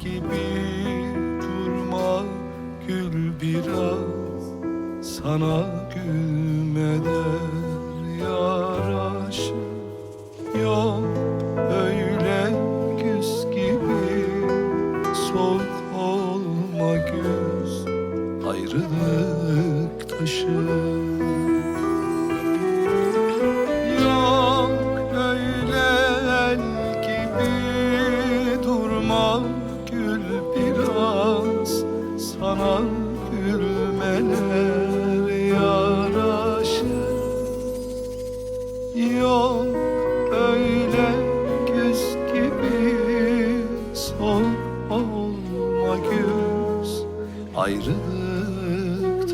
gibi durma gül biraz sana gülmeden yaraşır yok öyle güz gibi soğuk olma güz ayrılık taşır sana gülmeler yaraşır. Yok öyle güz gibi son olma güz. Ayrılık